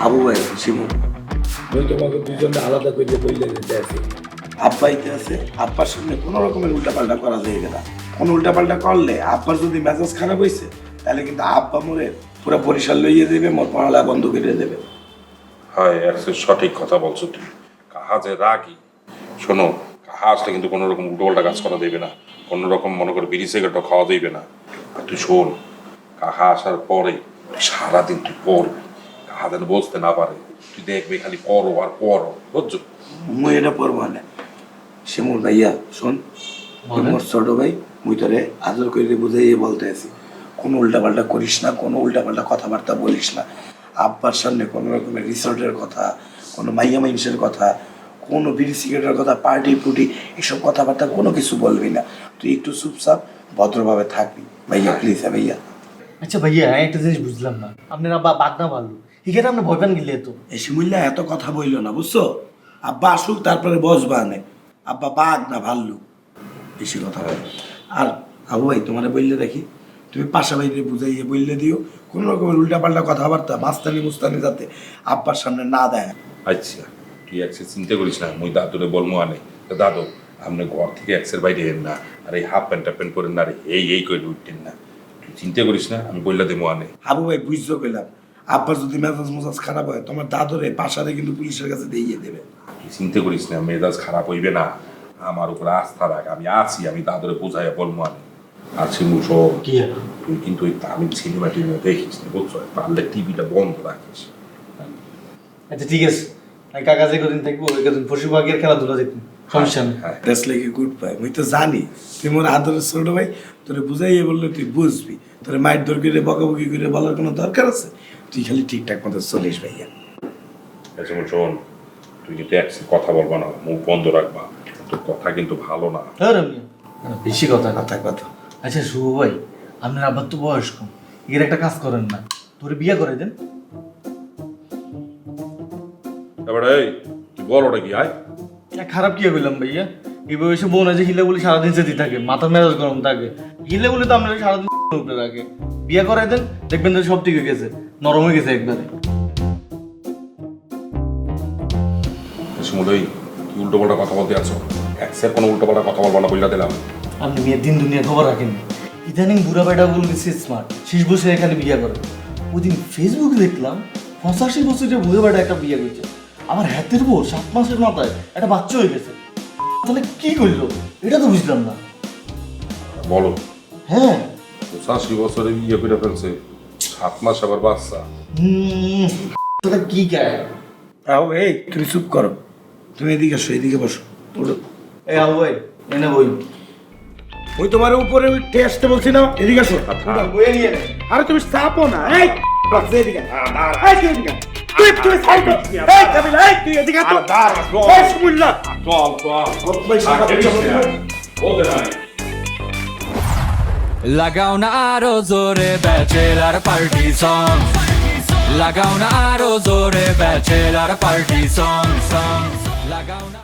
হাবু ভাই শিমু আমি তোমাকে দুজনে আলাদা করে বললে যেতে আছি। আব্বাইতে আছে আব্বার সামনে কোনো রকমের উল্টাপাল্টা করা যায় না। কোনো উল্টাপাল্টা করলে আব্বার যদি মেজাজ খারাপ হয়েছে তাহলে কিন্তু আব্বা মোরে পুরো বরিশাল লইয়ে দেবে মোর পড়ালা বন্ধ করে দেবে। হয় একশো সঠিক কথা বলছো তুমি। কাহা যে রাগি। শোনো কাহা আসলে কিন্তু কোনো রকম উল্টোপাল্টা কাজ করা দেবে না। কোনো রকম মনে করে বিড়ি সিগারেটও খাওয়া দেবে না। আর তুই শোন কাহা আসার পরে সারাদিন তুই পড়বি। কাহা যেন বসতে না পারে। তুই দেখবি খালি পড়ো আর পড়ো বুঝছ? মুই এটা পড়ব না শিমুর ভাইয়া শোন ছোট ভাই মুই তোরে আদর করে বুঝাইয়ে বলতে আছি। কোনো উল্টাপাল্টা করিস না কোনো উল্টাপাল্টা কথাবার্তা বলিস না। আব্বার সামনে কোনো রকমের রিসোর্টের কথা কোনো মাইয়া মাইনসের কথা কোনো বিড়ি সিগারেটের কথা পার্টি ফুটি এসব কথাবার্তা কোনো কিছু বলবি না। তুই একটু চুপচাপ ভদ্রভাবে থাকবি। ভাইয়া প্লিজ ভাইয়া। আচ্ছা ভাইয়া একটা জিনিস বুঝলাম না। আপনার আব্বা বাগনা ভালো এখানে আপনি ভয় পান গেলে তো। এই শিমুল্লা এত কথা বইল না বুঝছ? আব্বা আসুক তারপরে বসবা আনে আব্বা বাঘ না ভাল্লু। বেশি কথা বলে আর আবু ভাই তোমার বললে দেখি তুমি পাশা বাইরে বুঝাইয়ে বললে দিও। কোনো রকমের উল্টাপাল্টা কথাবার্তা মাস্তানি মুস্তানি যাতে আব্বার সামনে না দেয়। আচ্ছা তুই একসে চিন্তা করিস না মুই দাদুরে বলব আনে। তো দাদু আপনি ঘর থেকে একসের বাইরে এন না আর এই হাফ প্যান্ট প্যান্ট করেন না আর এই এই করে উঠতেন না। তুই চিন্তা করিস না আমি বললে দেবো আনে। আবু ভাই বুঝতে পেলাম আব্বার যদি মেজাজ মেজাজ খারাপ হয় তোমার দাদরে পাশারে কিন্তু পুলিশের কাছে দিয়ে দেবে। চিন্তা করিস না মেজাজ খারাপ হইবে না। আমার উপরে আস্থা রাখ আমি আছি আমি দাদরে বোঝাই বলব আনে আছি মুসো কি তুই কিন্তু ওই তামিল সিনেমা টিনেমা দেখিস না বুঝছ? পারলে টিভিটা বন্ধ রাখিস। আচ্ছা ঠিক আছে। আমি কাকা যে কদিন থাকব ওই কদিন পশুপাখির খেলাধুলা দেখুন সমস্যা নেই হ্যাঁ দেখলে কি গুড পাই মুই তো জানি। তুই মোর আদরের ছোট ভাই তোরে বুঝাইয়ে বললে তুই বুঝবি। তোরে মায়ের দর করে বকাবকি করে বলার কোনো দরকার আছে? তুই খালি ঠিকঠাক মতো চলিস ভাইয়া। আচ্ছা শোন তুই কিন্তু একসে কথা বলবা না মুখ বন্ধ রাখবা। তোর কথা কিন্তু ভালো না। হ্যাঁ বেশি কথা কথা কথা। আচ্ছা শুভ ভাই আপনার আব্বার তো বয়স কম এর একটা কাজ করেন না। তোরে বিয়ে করে দেন। এবারে এই তুই বল ওটা কি আয়। এ, খারাপ কি করলাম ভাইয়া? এই বয়সে বোন আছে হিলে বলে সারাদিন সেটি থাকে মাথা মেজাজ গরম থাকে। হিলে বলে তো আপনারা সারাদিন উপরে রাখে বিয়ে করাই দেন দেখবেন তো সব ঠিক হয়ে গেছে নরম হয়ে গেছে একবারে। শিমুলই কি উল্টো পাল্টা কথা বলতে আছো একসের কোনো উল্টো পাল্টা কথা বলবা না বললা দিলাম। আপনি মেয়ের দিন দুনিয়া খবর রাখেন ইদানিং বুড়া বেটা বলবে সে স্মার্ট শেষ বসে এখানে বিয়ে করে। ওই দিন ফেসবুকে দেখলাম পঁচাশি বছরের বুড়া বেটা একটা বিয়ে করছে। আমার হাতের বউ সাত মাসের মাথায় একটা বাচ্চা হয়ে গেছে। তাহলে কি করল? এটা তো বুঝলাম না। বলো। হ্যাঁ। পঁচাশি বছরে বিয়ে করে ফেলছে। সাত মাস আবার বাচ্চা। তাহলে কি গায়? আও এই তুমি চুপ করো। তুমি এদিকে আসো এদিকে বসো। এই আবু ভাই এনে বই। ওই তোমার উপরে উঠে আসতে বলছি না? এদিকে আসো। বইয়ে নিয়ে নে। আরে তুমি চাপো না। এই এদিকে এদিকে। তুই তুই সাইড কর। এই কাবিলা এই তুই এদিকে তো। এই সুমুল্লাহ চল চল। ভাই বলতে নাই লাগাও না আরও জোরে ব্যাচেলার পার্টি সং লাগাও না আরও জোরে ব্যাচেলার পার্টি সং সং লাগাও না